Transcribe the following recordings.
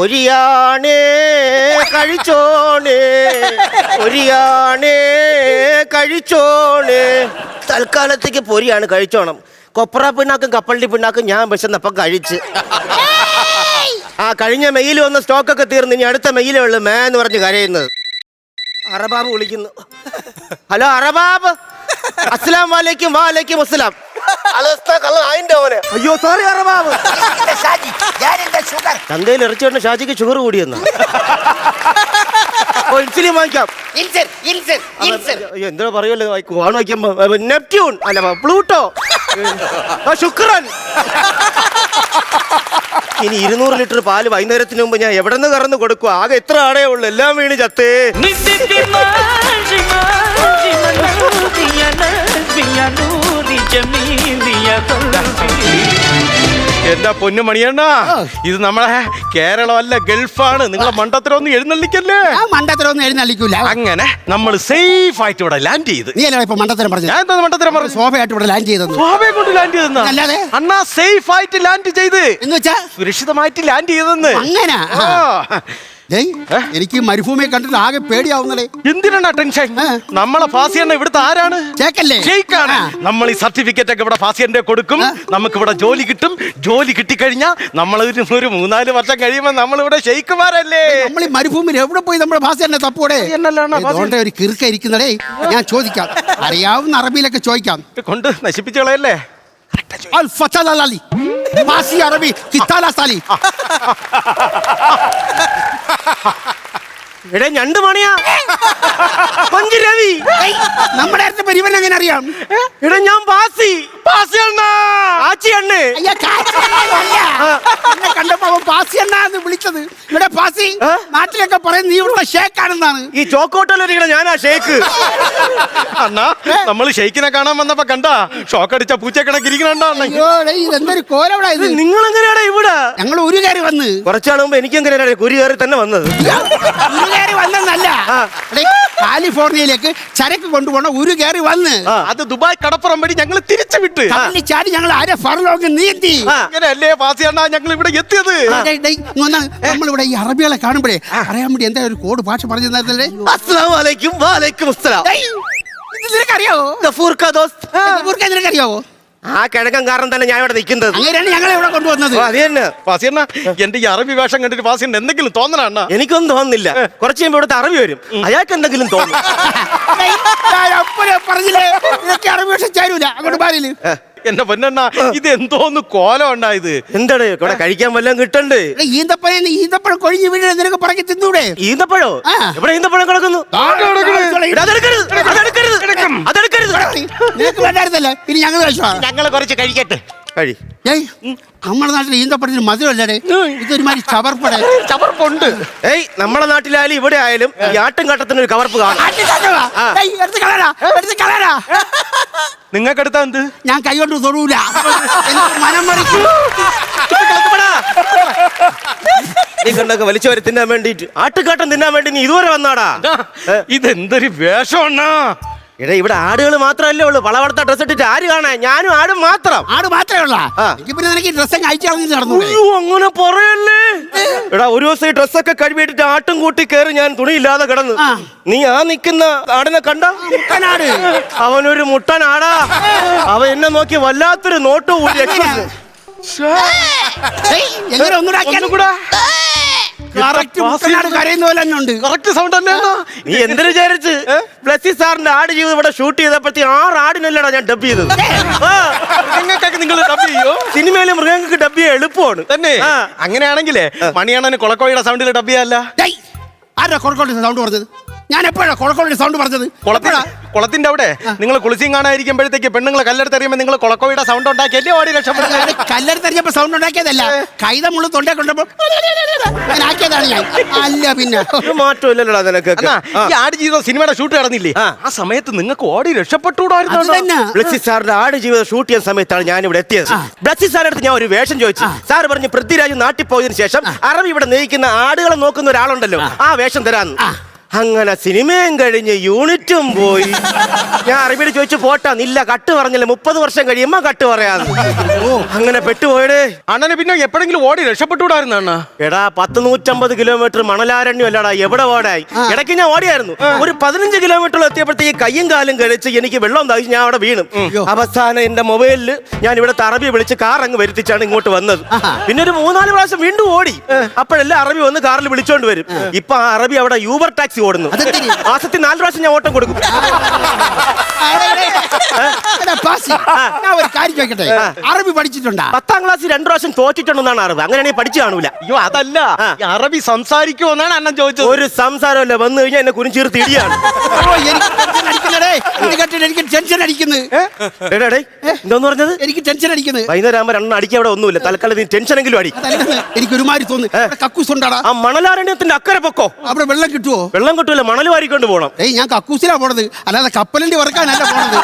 ഒരിയാണേ കഴിച്ചോണേ. ഒരിയാണേ കഴിച്ചോണേ. തൽക്കാലത്തേക്ക് പൊരിയാണ് കഴിച്ചോണം. കൊപ്ര പിണ്ണാക്കും കപ്പളി പിണ്ണാക്കും ഞാൻ വിശന്നപ്പം കഴിച്ച്. ആ കഴിഞ്ഞ മെയിൽ വന്ന സ്റ്റോക്കൊക്കെ തീർന്ന് ഇനി അടുത്ത മെയിലേ ഉള്ളു മേ എന്ന് പറഞ്ഞ് കരയുന്നത്. അറബാബ് വിളിക്കുന്നു. ഹലോ അറബാബ്. അസ്സലാം. വാലേക്കും വാലേക്കും അസ്സലാം അയ്യോ സോറി അറബാബ്. ഷുഗർ ചന്തയിൽ ഇറച്ചിയോണ്ട് ഷാജിക്ക് ഷുഗർ കൂടിയെന്ന് ഇൻസുലിൻ വാങ്ങിക്കാം ഇൻസൻ ഇൻസൻ ഇൻസൻ അയ്യോ എന്തോ പറയുമല്ലോ വാണ് വായിക്കുമ്പോ നെപ്റ്റ്യൂൺ അല്ല പ്ലൂട്ടോ ആ, ശുക്രൻ ഇനി ഇരുന്നൂറ് ലിറ്റർ പാൽ വൈകുന്നേരത്തിന് മുമ്പ് ഞാൻ എവിടെ നിന്ന് കറന്ന് കൊടുക്കുക ആകെ എത്ര ആടേ ഉള്ളു എല്ലാം വീണ് ചത്തേ എന്റെ പൊന്നു മണിയണ്ണ? ഇത് നമ്മളെ കേരളമല്ല ഗൾഫാണ്. നിങ്ങളെ മണ്ടത്തരൊന്നും എഴുന്നള്ളിക്കല്ലേ? മണ്ടത്തരൊന്നും എഴുന്നള്ളിക്കൂല. അങ്ങനെ നമ്മൾ സേഫ് ആയിട്ട് ഇവിടെ ലാൻഡ് ചെയ്ത്. നീ അല്ല ഇപ്പൊ മണ്ടത്തരം പറഞ്ഞു ഞാൻ എന്താ മണ്ടത്തരം പറഞ്ഞു ശോഭയായിട്ട് ഇവിടെ ലാൻഡ് ചെയ്തത് സ്വാഭയെ കൊണ്ട് ലാൻഡ് ചെയ്തെന്നാ? അല്ലാതെ? അണ്ണാ സേഫ് ആയിട്ട് ലാൻഡ് ചെയ്ത്. എന്ന് വെച്ചാ? സുരക്ഷിതമായിട്ട് ലാൻഡ് ചെയ്തെന്ന്. അങ്ങനെ? ആ. എനിക്ക് മരുഭൂമിയെ കണ്ടിട്ട് ആകെ പേടിയാവുന്നേ എന്തിനാണ് ടെൻഷൻ. നമ്മളെ ഫാസിയണ്ണ ഇവിടുത്തെ ആരാണ്? ഷെയ്ക്കാണ് നമ്മൾ ഈ സർട്ടിഫിക്കറ്റ് ഒക്കെ ഇവിടെ ഫാസിയന്റെ കൊടുക്കും. നമുക്ക് ഇവിടെ ജോലി കിട്ടും. ജോലി കിട്ടിക്കഴിഞ്ഞാൽ നമ്മൾ ഒരു മൂന്നാൽ വർഷം കഴിയുമ്പോൾ നമ്മൾ ഇവിടെ ഷെയ്ക്കുമാരല്ലേ? നമ്മൾ ഈ മരുഭൂമിയിൽ എവിടെ പോയി നമ്മുടെ തന്നെ തപ്പൂടെ ഒരു കിറുക്ക ഇരിക്കുന്നതേ. ഞാൻ ചോദിക്കാം. അറിയാവുന്ന അറബിയിലൊക്കെ ചോദിക്കാം. കൊണ്ട് നശിപ്പിച്ചു കളയല്ലേ? അൽ ഫത്തൽ അലി. മാസി അറബി കിത്താല സാലി എടേ ഞണ്ട് മണിയാ പഞ്ച് രവി. നമ്മുടെ അടുത്ത് പരിവൻ എങ്ങനെ അറിയാം? എടാ ഞാൻ ബാസി ബാസി അണ്ണ. ആച്ചി അണ്ണേ. അയ്യ, പാസി എന്നാന്ന് വിളിച്ചത്. ഇവിടെ പാസി? നാട്ടിലൊക്കെ പറയും നീ ഇവിടെ ഷേക്കാണെന്നാണ്. ഈ ചോക്കോട്ടൊരിക്കണ ഞാനാ ഷേക്ക്. അണ്ണാ നമ്മൾ ഷെയ്ക്കിനെ കാണാൻ വന്നപ്പോ കണ്ടാ ഷോക്ക് അടിച്ച കോലവിടാ ഇത് നിങ്ങൾ എങ്ങനെയാടാ ഇവിടെ? ഞങ്ങൾ ഒരു കയറി വന്ന്. കുറച്ചാൾ മുമ്പ് എനിക്ക് എങ്ങനെയാണ് ഒരു കയറി തന്നെ വന്നത്? ഒരു കയറി വന്നെന്നല്ല. കാലിഫോർണിയയിലേക്ക് ചരക്ക് കൊണ്ടുപോണ ഒരു കയറി വന്ന്. അത് ദുബായ് കടപ്പുറം വഴി ഞങ്ങൾ തിരിച്ചു വിട്ട്. ചാടി ഞങ്ങൾ ആരെ ഫറലോക്ക് നീട്ടി. അങ്ങനെയല്ലേ പാസിയാണ് ഞങ്ങൾ ഇവിടെ എത്തിയത്? നമ്മളിവിടെ ഈ അറബികളെ കാണുമ്പോഴേ അറിയാൻ വേണ്ടി എന്താ ഒരു കോഡ് ഭാഷ പറഞ്ഞു തന്നതല്ലേ അസ്സലാമു അലൈക്കും വാലൈക്കും അസ്സലാം. നിനക്കറിയാവോ? ഗഫൂർ ക ദോസ്ത് ഇവർക്ക് നിനക്കറിയാവോ? ആ കിഴക്കൻ കാരണം തന്നെ ഞാൻ ഇവിടെ നിൽക്കുന്നത്. അങ്ങനെയാണ് ഞങ്ങളെ ഇവിടെ കൊണ്ടുവന്നത്. അത് തന്നെ. ഫാസിയണ്ണ എന്റെ ഈ അറബി വേഷം കണ്ടിട്ട് ഫാസി അണ്ണ എന്തെങ്കിലും തോന്നണ അണ്ണാ? എനിക്കൊന്നും തോന്നുന്നില്ല. കുറച്ച് കഴിയുമ്പോ ഇവിടുത്തെ അറബി വരും. അയാൾക്ക് എന്തെങ്കിലും തോന്നും. പറഞ്ഞില്ലേ? അറബി വേഷം ചേരൂല. അങ്ങോട്ട് പാരിൽ എന്റെ പൊന്നണ്ണ ഇത് എന്തോന്ന് കോലം ഉണ്ടായത് എന്താണ് ഇവിടെ കഴിക്കാൻ വല്ലതും കിട്ടണ്ടേ ഈന്തപ്പഴം ഈന്തപ്പഴം കൊഴിഞ്ഞു വീഴ നിനക്ക് പറക്കി തിന്നൂടെ ഈന്തപ്പഴോ. ഇവിടെ ഈന്തപ്പഴം കിടക്കുന്നു അതെടുക്കരുത്, അതെടുക്കരുത്, അതെടുക്കരുത്. നിനക്ക് വേണ്ടായിരുന്നല്ലേ ഇനി ഞങ്ങൾ ഞങ്ങൾ കുറച്ച് കഴിക്കട്ടെ കഴി. ഏയ് നമ്മുടെ നാട്ടിൽ ഈന്തപ്പഴത്തിന് മധുരമല്ലേ ഇതൊരുമാതിരി ചവർപ്പട. ചവർപ്പുണ്ട്. ഏയ് നമ്മുടെ നാട്ടിലായാലും ഇവിടെ ആയാലും ഈ ആട്ടും കട്ടത്തിന് ഒരു കവർപ്പ് കാണും. ആ. എടുത്ത് കളരാ എടുത്ത് കളരാ നിങ്ങൾക്കെടുത്താ എന്ത്? ഞാൻ കൈകൊണ്ട് തൊടൂല. മനം മറിക്കും നീ കണ്ടൊക്കെ വലിച്ചു വരെ തിന്നാൻ വേണ്ടിട്ട് ആട്ടുകാട്ടം തിന്നാൻ വേണ്ടി നീ ഇതുവരെ വന്നാടാ? ഇതെന്തൊരു വേഷം അണ്ണാ എടാ ഇവിടെ ആടുകൾ മാത്രമല്ലേ ഉള്ളൂ. വളവളത്ത ഡ്രസ് ഇട്ടിട്ട് ആര് കാണാൻ? ഞാനും ആടും മാത്രം. ആട് മാത്രമേ ഉള്ള? ആ. എനിക്ക് പിന്നെ നിനക്ക് ഡ്രസ്സ് അയച്ചു കളഞ്ഞിട്ട് നടന്നു അങ്ങനെ പറയല്ലേ? എടാ ഒരു ദിവസം ഈ ഡ്രസ്സൊക്കെ കഴുകിയിട്ടിട്ട് ആട്ടും കൂട്ടി കയറി ഞാൻ തുണിയില്ലാതെ കിടന്നു. ആ. നീ ആ നിക്കുന്ന ആടിനെ കണ്ട? മുട്ടനാട്. അവനൊരു മുട്ടനാടാ. അവൻ എന്നെ നോക്കി വല്ലാത്തൊരു നോട്ട് കൂടി എങ്ങനെ ഒന്നുകൂടെ കറക്റ്റ് സൗണ്ട്? നീ എന്തിനു വിചാരിച്ച്? ബ്ലസ്സി സാറിന്റെ ആട് ചെയ്ത് ഇവിടെ ഷൂട്ട് ചെയ്തപ്പോഴത്തെ ആറ് ആടിനല്ലടാ ഞാൻ ഡബ് ചെയ്തത്. നിങ്ങൾ ഡബ് ചെയ്യോ? സിനിമയിലെ മൃഗങ്ങൾക്ക് ഡബ് ചെയ്യാൻ എളുപ്പമാണ്. തന്നെ. അങ്ങനെയാണെങ്കിലേ മണിയണ്ണന് കൊളക്കോയുടെ സൗണ്ടിൽ ഡബ് ചെയ്യാല്ല ആരാ കൊളക്കോയുടെ സൗണ്ട് പറഞ്ഞത്? ഞാൻ എപ്പോഴാ കൊഴക്കോട്ടിന്റെ സൗണ്ട് പറഞ്ഞത്? എപ്പോഴാ? കുളത്തിന്റെ അവിടെ നിങ്ങൾ കുളിസിയും കാണാതിരിക്കുമ്പോഴത്തേക്ക് പെണ്ണുങ്ങൾ കല്ലെടുത്തെറിയുമ്പോൾ നിങ്ങൾ കൊളക്കോയുടെ സൗണ്ട് ഉണ്ടാക്കിയല്ലേ ഓടി രക്ഷപ്പെടുന്നത്? കല്ലെടുത്തറിഞ്ഞപ്പോ സൗണ്ട് ഉണ്ടാക്കിയതല്ല. കൈത മുള്ളു തൊണ്ടേ കൊണ്ടപ്പോ ഞാൻ ആക്കിയതാണ് ഞാൻ. അല്ല പിന്നെ. ഒരു മാറ്റമില്ലല്ലോടാ നിനക്കൊക്കെ ഈ ആട് ജീവിതം സിനിമയുടെ ഷൂട്ട് നടന്നില്ലേ ആ. സമയത്ത് നിങ്ങൾക്ക് ഓടി രക്ഷപ്പെട്ടുകൂടായിരുന്നു? സാറിന്റെ ആട് ജീവിതം ഷൂട്ട് ചെയ്യുന്ന സമയത്താണ് ഞാൻ ഇവിടെ എത്തിയത് ബ്ലസ്സി സാറിന്റെ അടുത്ത് ഞാൻ ഒരു വേഷം ചോദിച്ചു. സാർ പറഞ്ഞു പൃഥ്വിരാജ് നാട്ടിൽ പോയതിനു ശേഷം അറബി ഇവിടെ നയിക്കുന്ന ആടുകളെ നോക്കുന്ന ഒരാളുണ്ടല്ലോ. ആ. വേഷം തരാന്ന്. അങ്ങനെ സിനിമയും കഴിഞ്ഞ് യൂണിറ്റും പോയി. ഞാൻ അറബിയോട് ചോദിച്ചു പോട്ടാ നില്ല കട്ട് പറഞ്ഞില്ല? മുപ്പത് വർഷം കഴിയുമ്പോ കട്ട് പറയാന്ന്. ഓ അങ്ങനെ പെട്ടുപോയടേ. അണ്ണനെ പിന്നെ എപ്പോഴെങ്കിലും ഓടി രക്ഷപ്പെട്ടുകൂടായിരുന്നു അണ്ണ? എടാ പത്ത് നൂറ്റമ്പത് കിലോമീറ്റർ മണലാരണ്യം അല്ലടാ എവിടെ ഓടായി? ഇടയ്ക്ക് ഞാൻ ഓടിയായിരുന്നു. ഒരു പതിനഞ്ച് കിലോമീറ്റർ എത്തിയപ്പോഴത്തേക്ക് കയ്യും കാലും കഴിച്ച് എനിക്ക് വെള്ളം താഴ്ച ഞാൻ അവിടെ വീണു. അവസാനം എന്റെ മൊബൈലിൽ ഞാൻ ഇവിടെ അറബി വിളിച്ച് കാർ അങ്ങ് വരുത്തിച്ചാണ് ഇങ്ങോട്ട് വന്നത്. പിന്നെ ഒരു മൂന്നാൽ പ്രാവശ്യം വീണ്ടും ഓടി. അപ്പോഴെല്ലാം അറബി വന്ന് കാറിൽ വിളിച്ചോണ്ട് വരും. ഇപ്പൊ ആ അറബി അവിടെ യൂബർ ടാക്സി ഓടുന്നു. അതെന്തിന്? മാസത്തിൽ നാല് പ്രാവശ്യം ഞാൻ ഓട്ടം കൊടുക്കും. എടാ, ബാസി, ഞാൻ ഒരു കാര്യം ചോദിക്കട്ടെ? അറബി പഠിച്ചിട്ടുണ്ടാ? പത്താം ക്ലാസ് രണ്ടു പ്രാവശ്യം തോറ്റിട്ടുണ്ടെന്നാണ് അറിവ് അങ്ങനെയാണെങ്കിൽ പഠിച്ചു കാണൂല. അയ്യോ അതല്ല. അറബി ഈ എന്നാണ് അണ്ണൻ ചോദിച്ചത്. ഒരു സംസാരമല്ല. വന്നു കഴിഞ്ഞാൽ എന്നെ കുനിച്ചീർത്ത് ഇടിയാണ് ഓ, എനിക്ക് ടെൻഷൻ അടിക്കുന്നടേ. എന്തോന്ന് പറഞ്ഞത്? എനിക്ക് ടെൻഷൻ അടിക്കുന്നത്. വൈകുന്നേരം ആകുമ്പോ രണ്ടെണ്ണം അടിക്കാൻ അവിടെ ഒന്നുമില്ല. തൽക്കാലം നീ ടെൻഷൻ എങ്കിലും അടി. അതല്ലെന്ന് എനിക്ക് ഒരുമാതിരി തോന്നുന്നു ഇവിടെ കക്കൂസ് ഉണ്ടാടാ. ആ മണലാരണ്യത്തിന്റെ അക്കരെ പൊക്കോ? അവിടെ വെള്ളം കിട്ടുവോ? വെള്ളം കിട്ടൂല മണൽ വാരിക്കൊണ്ട് പോണം. ഏയ് ഞാൻ കക്കൂസിലാ പോണത്. അല്ലാതെ കപ്പലിന്റെ വറക്കാനല്ല പോണത്.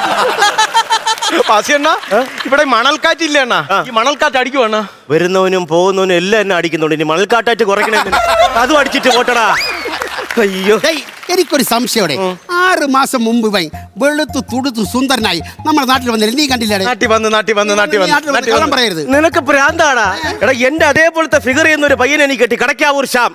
ഇവിടെ മണൽക്കാറ്റില്ല എണ്ണ ഈ മണൽക്കാറ്റ് അടിക്കുവാണ്ണ വരുന്നവനും പോകുന്നവനും എല്ലാം എന്നെ അടിക്കുന്നുണ്ട്. ഇനി മണൽക്കാറ്റായിട്ട് കുറയ്ക്കണേ. അതും അടിച്ചിട്ട് പോട്ടടാ. അയ്യോ. ഏയ് എനിക്കൊരു സംശയോടെ ആറ് മാസം മുമ്പ് വൈ വെളുത്തു തുടുത്തു സുന്ദരനായി നമ്മുടെ നാട്ടിൽ വന്നില്ല? നീ കണ്ടില്ലേ? നാട്ടി വന്ന് നാട്ടി വന്ന് നാട്ടി വന്ന് നാട്ടി കള്ളം വന്ന്. പറയരുത്. നിനക്ക് ഭ്രാന്താടാ. എടാ എന്റെ അതേപോലത്തെ ഫിഗർ ചെയ്യുന്ന ഒരു പയ്യനെ എനിക്ക് കിട്ടി. കടക്കാവൂർ ശ്യാം.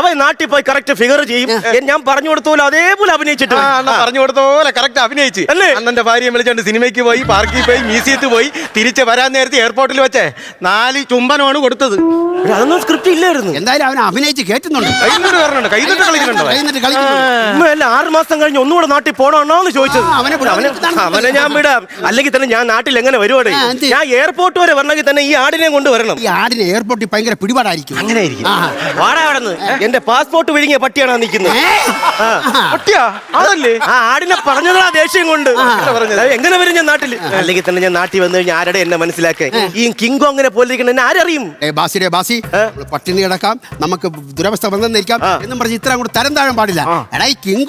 അവൻ നാട്ടിൽ പോയി കറക്റ്റ് ഫിഗർ ചെയ്യും. ഞാൻ പറഞ്ഞു കൊടുത്ത പോലെ അതേപോലെ അഭിനയിച്ചിട്ട് ആ, വരും. പറഞ്ഞു കൊടുത്ത പോലെ കറക്റ്റ് അഭിനയിച്ച്. അല്ലേ? അണ്ണന്റെ ഭാര്യയെ വിളിച്ചോണ്ട് സിനിമയ്ക്ക് പോയി പാർക്കിൽ പോയി മ്യൂസിയത്തിൽ പോയി തിരിച്ച് വരാൻ നേരത്തെ എയർപോർട്ടിൽ വെച്ചേ. നാല് ചുംബനമാണ് കൊടുത്തത്. എടാ, അതൊന്നും സ്ക്രിപ്റ്റ് ഇല്ലായിരുന്നു. എന്തായാലും അവൻ അഭിനയിച്ച് കേട്ടുന്നുണ്ട് കൈന്നിട്ട് പറഞ്ഞുണ്ട് കൈന്നിട്ട് കളിക്കുന്നുണ്ടോ? കഴിഞ്ഞിട്ട് കളിക്കുന്നു കളിക്കുന്നുണ്ട്. ഉമ്മയല്ല ആറ് മാസം കഴിഞ്ഞ് ഒന്നുകൂടെ നാട്ടിൽ പോണോന്ന് ചോദിച്ചത്. ആ, അവനെ. അവനെ അവനെ ഞാൻ വിടാം. അല്ലെങ്കിൽ തന്നെ ഞാൻ നാട്ടിൽ എങ്ങനെ വരുവാടേ? ആ, എന്ത്? ഞാൻ എയർപോർട്ട് വരെ വരണമെങ്കിൽ തന്നെ ഈ ആടിനെ കൊണ്ട് വരണം ഈ ആടിനെ എയർപോർട്ടിൽ ഭയങ്കര പിടിപാടായിരിക്കും. അങ്ങനെ ആയിരിക്കും ആ. വാടാ അവിടെ എന്റെ പാസ്പോർട്ട് വിഴുങ്ങിയ പട്ടിയാണ് നിൽക്കുന്നത്? ഏ? ആ. ഒട്ടിയാ അതല്ലേ? ആ ആടിനെ പറഞ്ഞതാ ദേഷ്യം കൊണ്ട്. പറഞ്ഞത്? എങ്ങനെ വരും ഞാൻ നാട്ടിൽ? അല്ലെങ്കിൽ തന്നെ ഞാൻ നാട്ടിൽ വന്നു കഴിഞ്ഞാൽ ആരുടെ എന്നെ മനസ്സിലാക്കാൻ? ഈ കിങ്കോ അങ്ങനെ പോലിരിക്കണ എന്നെ ആരറിയും? ഏ ബാസിരെ ബാസി നമ്മൾ പട്ടിണി കിടക്കാം. നമുക്ക് ദുരവസ്ഥ വന്നിരിക്കാം. എന്നും പറഞ്ഞ് ഇത്ര അങ്ങോട്ട് തരം താഴാൻ പാടില്ല. എടാ ഈ കിങ്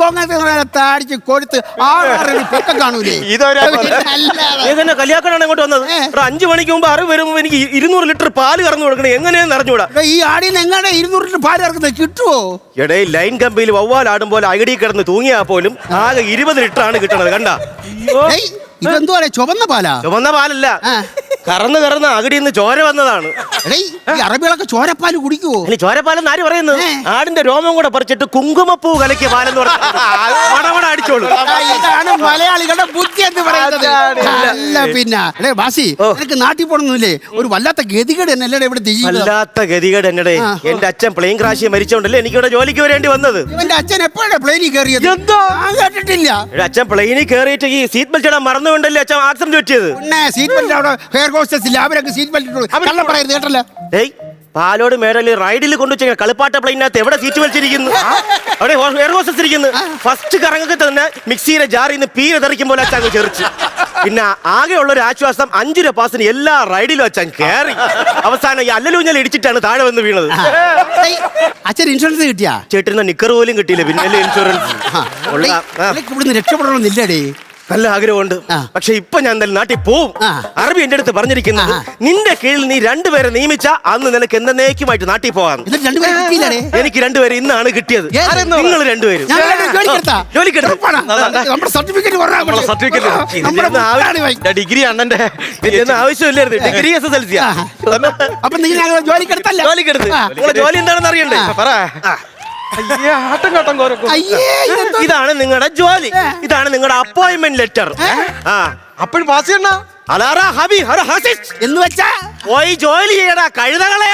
താടിച്ച് കൊടുത്ത് ആറ് പൊക്കം കാണൂലേ? ഇതൊരു അല്ലാതെ. എങ്ങനെ ഇങ്ങോട്ട് വന്നത്? അഞ്ചു മണിക്ക് മുമ്പ് അറിവ് വരുമ്പോ എനിക്ക് ഇരുന്നൂറ് ലിറ്റർ പാൽ കറന്നു കൊടുക്കണേ. എങ്ങനെയാന്ന് അറിഞ്ഞൂടാ എടാ, ഈ ആടിന് എങ്ങനെ ഇരുന്നൂറ് ലിറ്റർ പാൽ ഇറക്കുന്നത് കിട്ടുവോ? എടേ ലൈൻ കമ്പിയിൽ വവ്വാലാടും പോലെ അകടി കിടന്ന് തൂങ്ങിയാ പോലും ആകെ ഇരുപത് ലിറ്റർ ആണ് കിട്ടണത് കണ്ട? ഏയ് ചുവന്ന പാലാ? ചുവന്ന പാലല്ല. ആ. കറന്ന് കറന്ന് അകടി നിന്ന് ചോര വന്നതാണ്. എടേ ഈ അറബികളൊക്കെ ചോരപ്പാൽ കുടിക്കുവോ? ഇനി ചോരപ്പാലെന്ന് ആര് പറയുന്നത് ആടിന്റെ രോമം കൂടെ പറിച്ചിട്ട് കുങ്കുമപ്പൂ കലക്കിയ പാലെന്ന് പറഞ്ഞു അടിച്ചോളൂ. ഇതാണ് മലയാളികളുടെ ബുദ്ധി എന്ന് പറയുന്നത്. അല്ല പിന്നെ എടേ ബാസി. നിനക്ക് നാട്ടിൽ പോണൊന്നുമില്ലേ? ഒരു വല്ലാത്ത ഗതികേട് തന്നെ അല്ലേ ഇവിടെ ജീവിതം വല്ലാത്ത ഗതികേട് എന്നടേ. എന്റെ അച്ഛൻ പ്ലെയിൻ ക്രാഷി മരിച്ചോണ്ടല്ലേ എനിക്കിവിടെ ജോലിക്ക് വരേണ്ടി വന്നത്? ഇവന്റെ അച്ഛൻ എപ്പോഴാണ് പ്ലെയിനിൽ കയറിയത്? എന്തോ? ഞാൻ കേട്ടിട്ടില്ല. എടാ, അച്ഛൻ പ്ലെയിനിൽ കയറിയിട്ട് ഈ സീറ്റ് ബെൽറ്റ് ഇടാൻ മറന്നുകൊണ്ടല്ലേ അച്ഛൻ ആക്സിഡന്റ് പറ്റിയത്? പിന്നെ സീറ്റ് ബെൽറ്റ് അവിടെ ഹെയർ ഹോസ്റ്റസ് ഇല്ല അവരൊക്കെ സീറ്റ് ബെൽറ്റ് ഇട്ടു കള്ളം പറയരുത് കേട്ടല്ലോ. ഏയ് പാലോട് മേടൽ റൈഡിൽ കൊണ്ടുവച്ച കളിപ്പാട്ട പ്ലെയിനകത്ത് എവിടെ സീറ്റ് വലിച്ചിരിക്കുന്നു അവിടെ എയർ ഹോസ്റ്റസ് ഇരിക്കുന്നു. ഫസ്റ്റ് കറങ്ങൊക്കെ തന്നെ മിക്സിയിലെ ജാറിൽ നിന്ന് പീര തെറിക്കും പോലെ അച്ഛൻ ചെറിച്ച്. പിന്നെ ആകെയുള്ള ഒരു ആശ്വാസം അഞ്ചു രൂപ പാസിന് എല്ലാ റൈഡിലും അച്ഛൻ കയറി അവസാനം ഈ അല്ലലൂഞ്ഞൽ ഇടിച്ചിട്ടാണ് താഴെ വന്ന് വീണത്. അച്ഛൻ ഇൻഷുറൻസ് കിട്ടിയാ? ചേട്ടന് നിക്കർ പോലും കിട്ടിയില്ല പിന്നെ ഇൻഷുറൻസ് രക്ഷപ്പെടണമെന്നില്ലടേ. നല്ല ആഗ്രഹമുണ്ട്. പക്ഷെ ഇപ്പൊ ഞാൻ എന്തായാലും നാട്ടിൽ പോവും. അറബി എന്റെ അടുത്ത് പറഞ്ഞിരിക്കുന്നത്. നിന്റെ കീഴിൽ നീ രണ്ടുപേരെ നിയമിച്ച അന്ന് നിനക്ക് എന്നേക്കുമായിട്ട് നാട്ടിൽ പോകാം എനിക്ക് രണ്ടുപേരും ഇന്നാണ് കിട്ടിയത്? നിങ്ങൾ രണ്ടുപേരും. ഡിഗ്രി അണ്ണന്റെ ആവശ്യമില്ലായിരുന്നു. Degree S S L C ജോലിക്കെടുത്ത് ജോലി എന്താണെന്ന് അറിയണ്ടേ? പറ. അയ്യേ ആട്ടം കാട്ടം കോരക്കും. അയ്യേ ഇതെന്തോ? ഇതാണ് നിങ്ങളുടെ ജോലി. ഇതാണ് നിങ്ങളുടെ അപ്പോയിന്റ്മെന്റ് ലെറ്റർ ആ. അപ്പോഴും പാസ് അണ്ണ? അലാറ ഹബി ഹർ ഹസിസ് എന്ന് വെച്ചാ പോയി ജോലി ചെയ്യടാ കഴുതകളെ